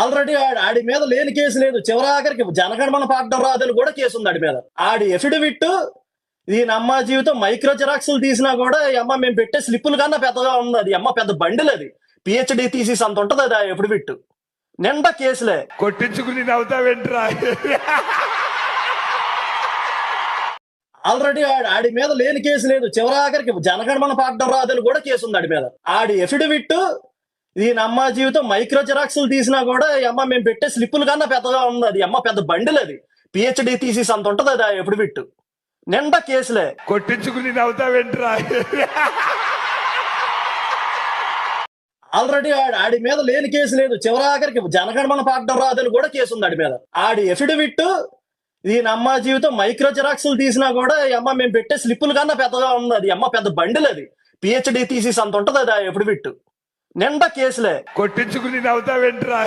Already ఆడి ఆడి మీద లేని case లేదు. చివరాఖరికి జనగణమన పాడడం రాదని కూడా కేసు ఉంది ఆడి మీద. ఆడి ఎఫిడవిట్ దీని అమ్మ జీవితం మైక్రో జిరాక్స్లు తీసినా కూడా ఈ అమ్మ మేము పెట్టే స్లిప్పుల కన్నా పెద్దగా ఉంది. అది అమ్మ పెద్ద బండిల్ అది పిహెచ్డి థీసిస్ అంత ఉంటది అది ఆ ఎఫిడవిట్ నిండా కేసులే. కొట్టించుకుని నవ్వుతావేంట్రా? ఆల్రెడీ ఆడి ఆడి మీద లేని కేసు లేదు. చివరాఖరికి జనగణమన పాడడం రాదని కూడా కేసు ఉంది ఆడి మీద. ఆడి ఎఫిడవిట్ దీని అమ్మ జీవితం మైక్రో జిరాక్స్లు తీసినా కూడా ఈ అమ్మ మేము పెట్టే స్లిప్పుల కన్నా పెద్దగా ఉంది అది. అమ్మ పెద్ద బండిల్ అది. పిహెచ్డి థీసిస్ అంత ఉంటది అది ఆ ఎఫిడవిట్ నిండా కేసులే. కొట్టించుకుని నవ్వుతావేంట్రా? ఆల్రెడీ ఆడి ఆడి మీద లేని కేసు లేదు. చివరాఖరికి జనగణమన పాడడం రాదని కూడా కేసు ఉంది ఆడి మీద. ఆడి ఎఫిడవిట్ దీని అమ్మ జీవితం మైక్రో జిరాక్స్లు తీసినా కూడా ఈ అమ్మ మేము పెట్టే స్లిప్పుల కన్నా పెద్దగా ఉంది అది. అమ్మ పెద్ద బండిల్ అది. పిహెచ్డి థీసిస్ అంత ఉంటది అది ఆ ఎఫిడవిట్ నిండా కేసులే. కొట్టించుకుని నవ్వుతావేంట్రా?